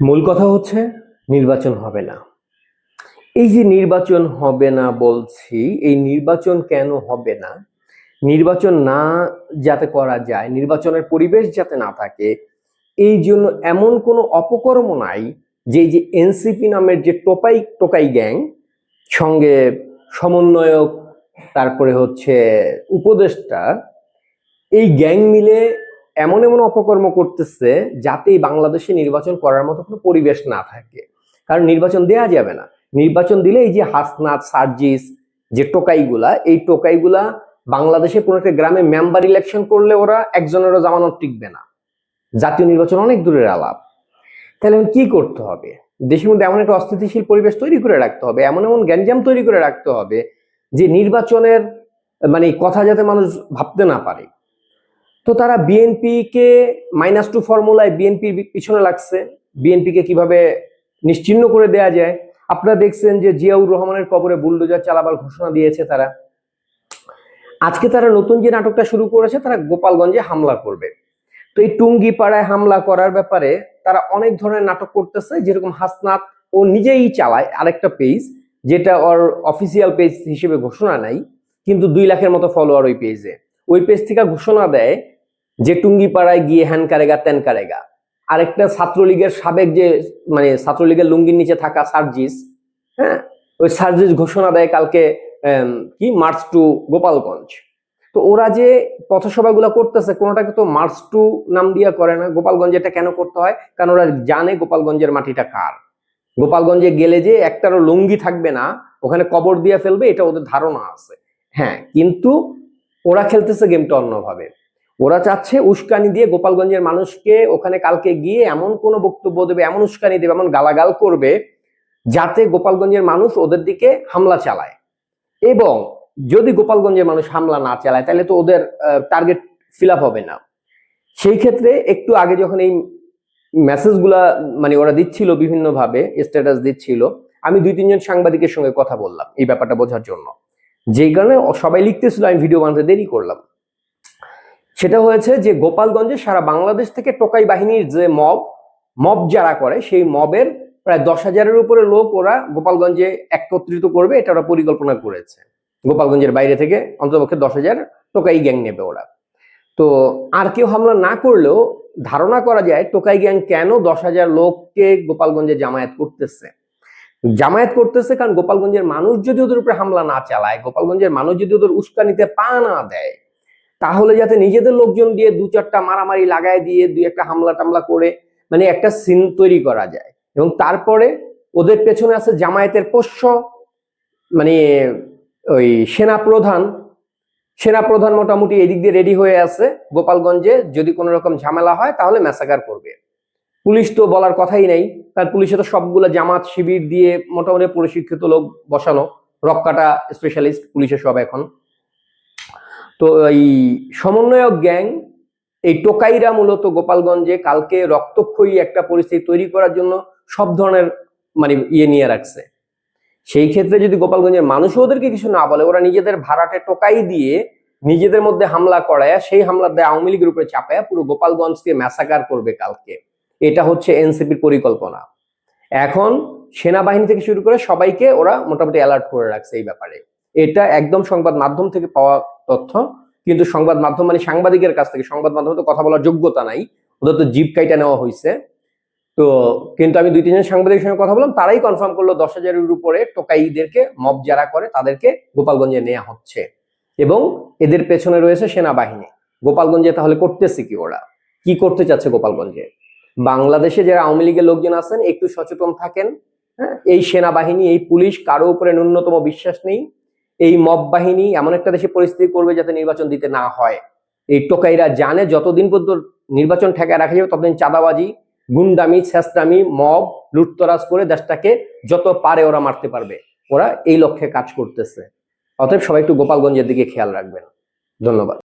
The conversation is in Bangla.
মূল কথা হচ্ছে নির্বাচন হবে না। এই যে নির্বাচন হবে না বলছি, এই নির্বাচন কেন হবে না? নির্বাচন না যাতে করা যায়, নির্বাচনের পরিবেশ যাতে না থাকে, এই জন্য এমন কোনো অপকর্ম নাই যে যে এনসিপি নামের যে টোপাই টোকাই গ্যাং, সঙ্গে সমন্বয়ক, তারপরে হচ্ছে উপদেষ্টা, এই গ্যাং মিলে এমন এমন অপকর্ম করতেছে যাতে বাংলাদেশে নির্বাচন করার মতো কোনো পরিবেশ না থাকে। কারণ নির্বাচন দেয়া যাবে না। নির্বাচন দিলে এই যে হাসনাত, সার্জিস যে টোকাইগুলা, এই টোকাইগুলা বাংলাদেশে কোনো একটা গ্রামে মেম্বার ইলেকশন করলে ওরা একজনেরও জামানত টিকবে না। জাতীয় নির্বাচন অনেক দূরের আলাপ। তাহলে কি করতে হবে? দেশের মধ্যে এমন একটা অস্থিতিশীল পরিবেশ তৈরি করে রাখতে হবে, এমন এমন গ্যাঞ্জাম তৈরি করে রাখতে হবে যে নির্বাচনের মানে কথা যাতে মানুষ ভাবতে না পারে। তো তারা বিএনপি কে মাইনাস টু ফর্মুলায় বিএনপির পিছনে লাগছে। বিএনপি কে কীভাবে নিশ্চিহ্ন করে দেয়া যায়? আপনারা দেখছেন যে জিয়াউর রহমানের কবরে বুলডোজার চালাবার ঘোষণা দিয়েছে তারা। আজকে তারা নতুন যে নাটকটা শুরু করেছে, তারা গোপালগঞ্জে হামলা করবে। তো এই টুঙ্গি পাড়ায় হামলা করার ব্যাপারে তারা অনেক ধরনের নাটক করতেছে, যেরকম হাসনাত ও নিজেই চালায় আরেকটা পেজ যেটা ওর অফিসিয়াল পেজ হিসেবে ঘোষণা নাই, কিন্তু দুই লাখের মতো ফলোয়ার ওই পেজে ওই পেজ থেকে ঘোষণা দেয় যে টুঙ্গি পাড়ায় গিয়ে হ্যান কারেগা তেন কারেগা। আরেকটা ছাত্রলীগের সাবেক যে মানে ছাত্রলীগের লুঙ্গির নিচে থাকা সার্জিস হ্যাঁ? ওই সার্জিস ঘোষণা দেয় কালকে কি? March to Gopalganj. তো ওরা যে পথসভাগুলো করতেছে, কোনোটাকে তো মার্চ টু নাম দিয়া করে না। গোপালগঞ্জ এটা কেন করতে হয়? কারণ ওরা জানে গোপালগঞ্জের মাটিটা কার। গোপালগঞ্জে গেলে যে একটারও লুঙ্গি থাকবে না, ওখানে কবর দিয়ে ফেলবে, এটা ওদের ধারণা আছে। হ্যাঁ কিন্তু ওরা খেলতেছে গেমটা অন্যভাবে। ওরা চাচ্ছে উস্কানি দিয়ে গোপালগঞ্জের মানুষকে ওখানে কালকে গিয়ে এমন কোনো বক্তব্য দেবে, এমন উস্কানি দেবে, এমন গালাগাল করবে যাতে গোপালগঞ্জের মানুষ ওদের দিকে হামলা চালায়। এবং যদি গোপালগঞ্জের মানুষ হামলা না চালায়, তাহলে তো ওদের টার্গেট ফিল হবে না। সেই ক্ষেত্রে একটু আগে যখন এই মেসেজগুলা মানে ওরা দিচ্ছিল বিভিন্নভাবে স্ট্যাটাস দিচ্ছিল, আমি দুই তিনজন সাংবাদিকের সঙ্গে কথা বললাম এই ব্যাপারটা বোঝার জন্য। যেই কারণে সবাই লিখতেছিল, আমি ভিডিও বানাতে দেরি করলাম। সেটা হয়েছে যে গোপালগঞ্জে সারা বাংলাদেশ থেকে টোকাই বাহিনীর যে মব মব যারা করে, সেই মবের প্রায় দশ হাজারের উপরে লোক ওরা গোপালগঞ্জে একত্রিত করবে, এটা ওরা পরিকল্পনা করেছে। গোপালগঞ্জের বাইরে থেকে অন্ততপক্ষে দশ হাজার টোকাই গ্যাং নেবে ওরা। তো আর কেউ হামলা না করলেও ধারণা করা যায় টোকাই গ্যাং কেন দশ হাজার লোককে গোপালগঞ্জে জামায়াত করতেছে। জামায়াত করতেছে কারণ গোপালগঞ্জের মানুষ যদি ওদের উপরে হামলা না চালায়, গোপালগঞ্জের মানুষ যদি ওদের উস্কানিতে পা না দেয় তাহলে যাতে নিজেদের লোকজন দিয়ে দু চারটা মারামারি লাগায় দিয়ে দুই একটা হামলা টামলা করে মানে একটা সিন তৈরি করা যায়। এবং তারপরে ওদের পেছনে আছে জামায়াতের পোষ্য মানে ওই সেনা প্রধান সেনা প্রধান মোটামুটি এদিক দিয়ে রেডি হয়ে আছে গোপালগঞ্জে। যদি কোনো রকম ঝামেলা হয়, তাহলে ম্যাসাকার করবে। পুলিশ তো বলার কথাই নেই। কারণ পুলিশে তো সবগুলো জামাত শিবির দিয়ে মোটামুটি প্রশিক্ষিত লোক বসানো। রক্কাটা স্পেশালিস্ট পুলিশের সব এখন। তো এই সমন্বয়ক গ্যাং, এই টোকাইরা মূলত গোপালগঞ্জে কালকে রক্তক্ষয়ী একটা পরিস্থিতি তৈরি করার জন্য সব ধরনের মানে ইয়ে নিয়ে রাখছে। সেই ক্ষেত্রে যদি গোপালগঞ্জের মানুষও ওদেরকে কিছু না বলে, ওরা নিজেদের ভাড়াটে টোকাই দিয়ে নিজেদের মধ্যে হামলা করায়, সেই হামলা দেয় আওয়ামী লীগের উপরে চাপায় পুরো গোপালগঞ্জকে ম্যাসাকার করবে কালকে। এটা হচ্ছে এনসিপির পরিকল্পনা। এখন সেনাবাহিনী থেকে শুরু করে সবাইকে ওরা মোটামুটি অ্যালার্ট করে রাখছে এই ব্যাপারে। এটা একদম সংবাদ মাধ্যম থেকে পাওয়া তথ্য। কিন্তু সংবাদ মাধ্যম মানে সাংবাদিকের কাছ থেকে। সংবাদ মাধ্যমে তো কথা বলার যোগ্যতা নাই। ওদের তো জিপ কাইটা নেওয়া হয়েছে তো কিন্তু আমি দুই, তিনজন সাংবাদিকের সঙ্গে কথা বললাম, তারাই কনফার্ম করল দশ হাজারের উপরে টোকাইদেরকে মব যারা করে, তাদেরকে গোপালগঞ্জে নেওয়া হচ্ছে। এবং এদের পেছনে রয়েছে সেনাবাহিনী। গোপালগঞ্জে তাহলে করতেছে কি ওরা? কি করতে চাচ্ছে গোপালগঞ্জে? বাংলাদেশে যারা আওয়ামী লীগের লোকজন আছেন, একটু সচেতন থাকেন। হ্যাঁ এই সেনাবাহিনী, এই পুলিশ, কারও উপরে ন্যূনতম বিশ্বাস নেই। এই মব বাহিনী এমন একটা দেশে পরিস্থিতি করবে যাতে নির্বাচন দিতে না হয়। এই টোকাইরা জানে যতদিন পর্যন্ত নির্বাচন ঠেকায় রাখা যাবে, ততদিন চাঁদাবাজি, গুন্ডামি ছেস্তামি মব, লুটতরাজ করে দেশটাকে যত পারে ওরা মারতে পারবে। ওরা এই লক্ষ্যে কাজ করতেছে। অতএব সবাই একটু গোপালগঞ্জের দিকে খেয়াল রাখবেন। ধন্যবাদ।